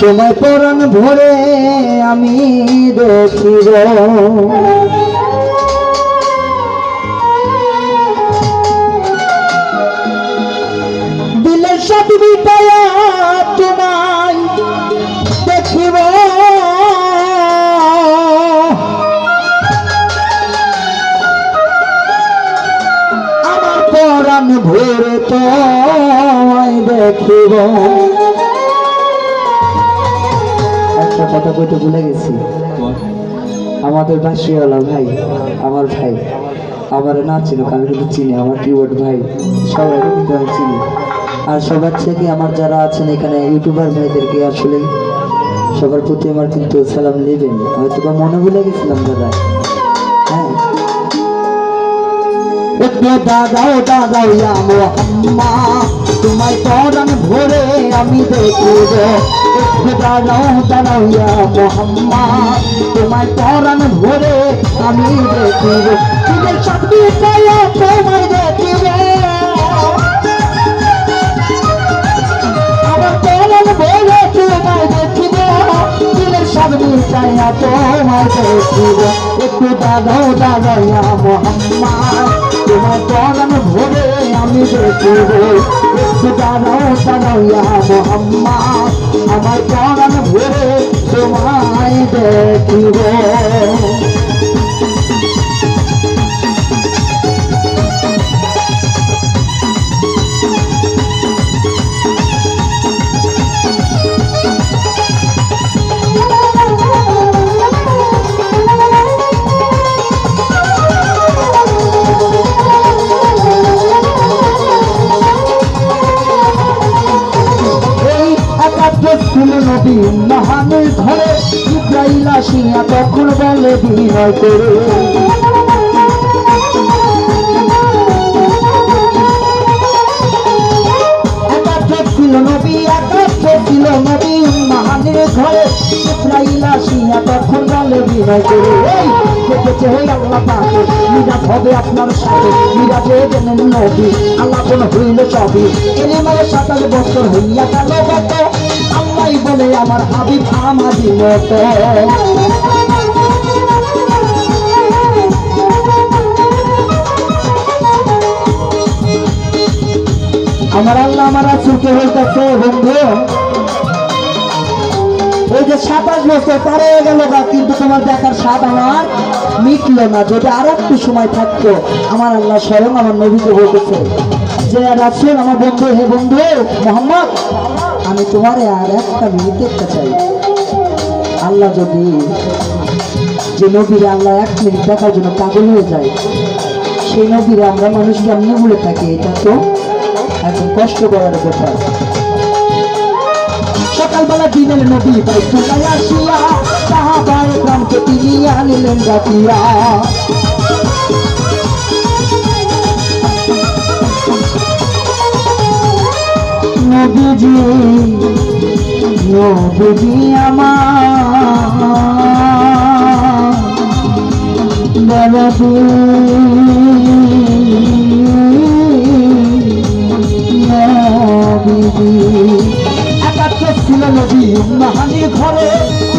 তোমায় পরাণ ভরে আমি দেখিব দিলে সব বিটায়া একটা কথা বলতে ভুলে গেছি। আমাদের বাসিওয়ালা ভাই আমার ভাই আমার না চিনুক আমি কিন্তু চিনি আমার কিবোর্ড ভাই সবাই কিন্তু আমি চিনি। আর সবার থেকে আমার যারা আছেন এখানে ইউটিউবার ভাইদেরকে আসলে সবার প্রতি আমার কিন্তু সালাম নেবেন। হয়তো বা মনে ভুলে গেছিলাম দাদা। হ্যাঁ একটু দাদাও দাদাও ইয়া মোহাম্মা। তোমায় পরাণ ভরে আমি দেখব। একটু দাদাও দাদাও ইয়া মোহাম্মা। তোমায় পরাণ ভরে আমি দেখব। তোমার চাকরি পাইয়া তোমায় দেখিব। আমার পরাণ ভরে তোমায় দেখিব। সামনে চাইয়া তোমায় দেখিব। একটু দাদাও দাদাও ইয়া মোহাম্মা। তোমার পরাণ ভরে আমি দেখিব। দাঁড়াও দাঁড়াইয়া মোহাম্মা আমার পরাণ ভরে তোমায় দেখিব। আসিয়া তখন বলে বিনয় করে? ছিল নবী একাত্তর ছিল নবী। মহানের ঘরে ইব্রাহিল আসিয়া তখন বলে বিনয় করে? এই, দেখেছে ওই আল্লাহ পাকে, মিরাজ হবে আপনার সাথে। মিরাজে গেলেন নবী আল্লাহ কোন হইল সবই। এলে মানে সাতাশ বছর হইয়া গেল আমার হাবিব আমাদি মতো। আমার আল্লাহ আমার রাসুলকে বলতেছে, বন্ধু, এই যে সাতাশ বছর পার গেল গা, কিন্তু তোমার দেখার স্বাদ আমার মিটলো না। যদি আর একটু সময় থাকতো, আমার আল্লাহ স্বয়ং আমার নবীকে বলতেছে, যে রাসুল, আমার বন্ধু, হে বন্ধু, মোহাম্মদ আমি তোমারে আর একটা মিনিট দেখতে চাই। আল্লাহ যদি যে নবীরে আল্লাহ এক মিনিট দেখার জন্য পাগল হয়ে যায়, সেই নবীরে আমরা মানুষ কেমনি বলে থাকি, এটা তো একদম কষ্ট করার ব্যাপার। সকালবেলা দিনের নদী পাই আসিয়া সাহাবায় গ্রামকে তিনি আনিলেন ডাকিয়া নবীজি নবীজি আমার বেড়াবি নবীজি। একাত্তর ছিল নবী মাহানি ঘরে।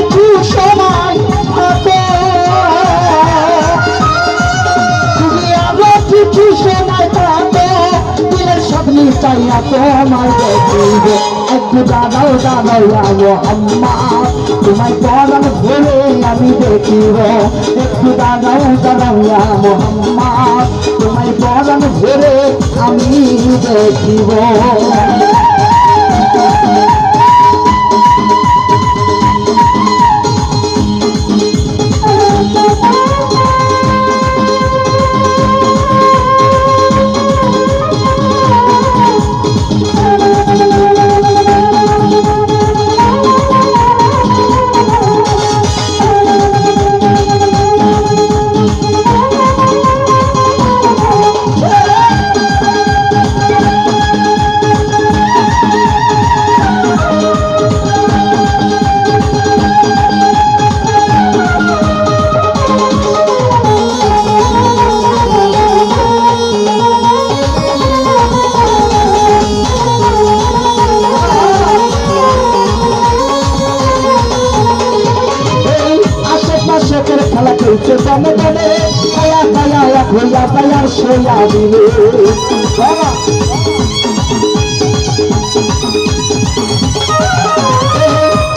কিছু সময় থাকো। তুমি আরও কিছু সময় থাকো। দিলের স্বপ্নি চাইয়া তোমায় দেখিব একটু দাদাও আলো আম্মা। তোমায় আমি দেখিব। একটু দাদাও দাদাও মোহাম্মা তোমায় পরান ভরে আমি দেখিব। উঠে কমে কমে পায়া পায়া, এক হইয়া পায়ার সোয়া দিলে।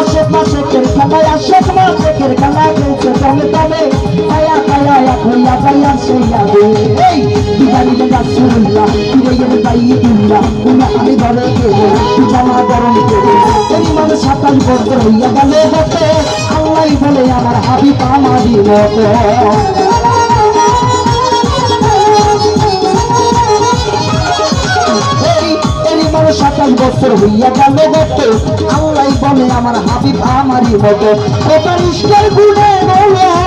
আশেপাশে কেরখানায় আশেপাশে কেরখানায় উঠে কমে কমে পায়া পায়া, এক হইয়া পায়ার সোয়া দিলে। দিবারিলে রাসুল্লাহ দিবাইয়ের বাইয়ে দিল্লা উনি আমি ধরে কেড়ে জামা গরম কেড়ে এই মানুষ সাতাশ বছর হইয়া গেলে হতে আমার হাবি পামাদি মতো। সাতাশ বছর হইয়া গেল গত আল্লাহ বলে, আমার হাবিব আমারই মতো। ওটার ইষ্টের গুণে বলো।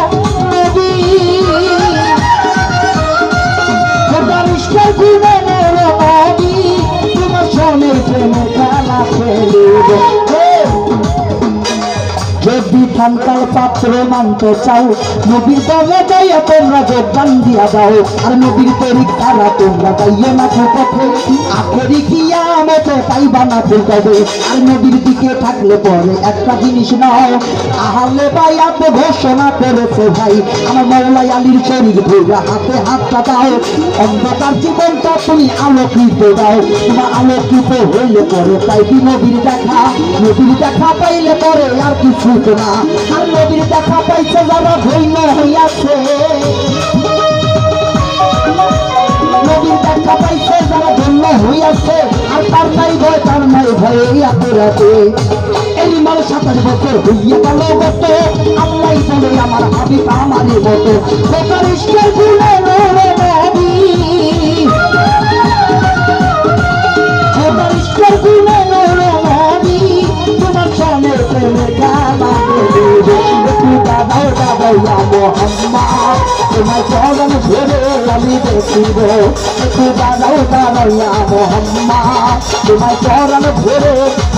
যদি ঠান্ডার পাত্র মানতে চাও। নবীর দলে যাইয়া তোমরা যোগদান দিয়া দাও। আর নবীর পরীক্ষারা তোমরা যাইয়ে না পথে আখেরি গিয়া মতে পাইবা না ফুলকবে আর নবীর দিকে থাকলে পরে একটা জিনিস নাও। আহলে বাইয়াতে ঘোষণা করেছে ভাই, আমার মৌলাই আলীর শরীর ধরে হাতে হাতটা দাও। অন্ধকার জীবনটা তুমি আলোকিত দাও। তোমার আলোকিত হইলে পরে তাই নবীর দেখা। নবীর দেখা পাইলে পরে আর কিছু না। আর নবীর দেখা পাইছে যারা ধৈন্য হইয়াছে। পাইছে যারা ধন্য হইয়াছে আর তার নাই ভয়, তার নাই ভয় রাতে এই মাল সাতাশ বছর হইয়া গেল গত আল্লাহ বলে আমার হাবিব আমারই মতো বেকার ইষ্টের গুণে নরে নবী বেকার ইষ্টের গুণে নরে নবী তোমার সনে প্রেমে গানা দাদাও দাদাইয়া মোহাম্মদ। তোমার চরণ ধরে আমি দেখিব। একটু দাদাও দাদাইয়া মোহাম্মদ তোমার চরণ ধরে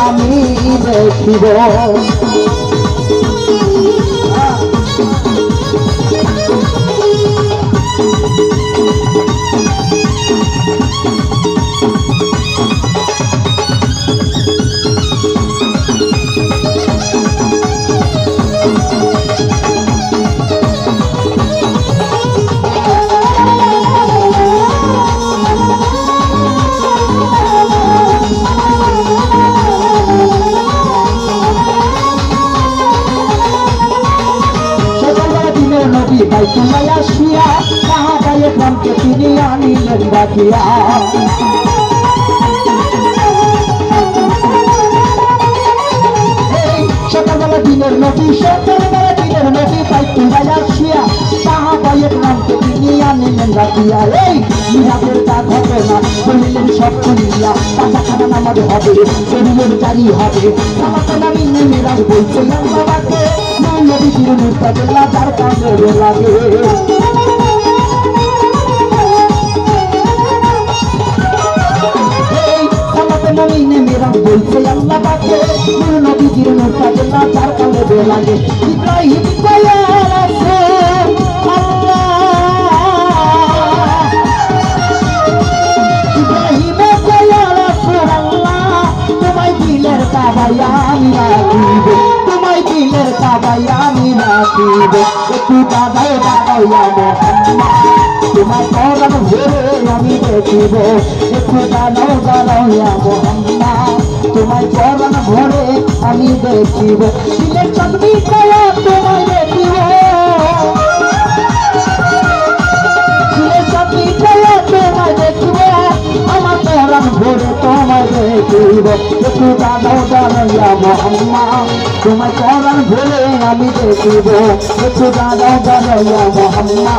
আমি দেখিব। সকালবেলা নবী বাইতুল্লাহ আসিয়া সাহাবায়ে গ্রামকে তিনি আনিলেন ডাকিয়া সকালবেলা দিনের নবী সকালবেলা দিনের নবী বাইতুল্লাহ আসিয়া সাহাবায়ে গ্রামকে তিনি আনিলেন ডাকিয়া এই মিরাজের তা ঘটনা, বলিলেন সব শুনিয়া পাঁচা খানা নামাজ হবে শরীরের জারি হবে। সালাতে নামি মিরাজ বলছে আল্লাহকে নবী তিরুনুর তাজেল্লা তার কামে লাগে নবীনে মিরাজ বলছে আল্লাহ পাকে নূর নবী তিরুনুর তাজেল্লা তার কামে লাগে ইব্রাহিম তোমায় দিলের কাবায় আমি দাদাও দাদাও মোহাম্মদ তোমার করম ভরে আমি দেখিব, একটু দাদাও দাদাও মোহাম্মদ তোমায় করম ভরে আমি দেখিব দিলের চন্দ্রী কয়া তোমায় দেখিব। ভরে তোমায় দেখিব। একটু দাদাও দাদাইয়া মোহাম্মা তোমায় পরাণ ভরে আমি দেখিব। একটু দাদা দাদাইয়া মোহাম্মা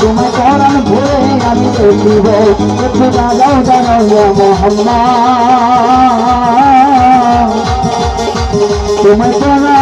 তোমার পরাণ ভরে আমি দেখিব। একটু দাদা দাদাইয়া মোহাম্মা তোমার পরাণ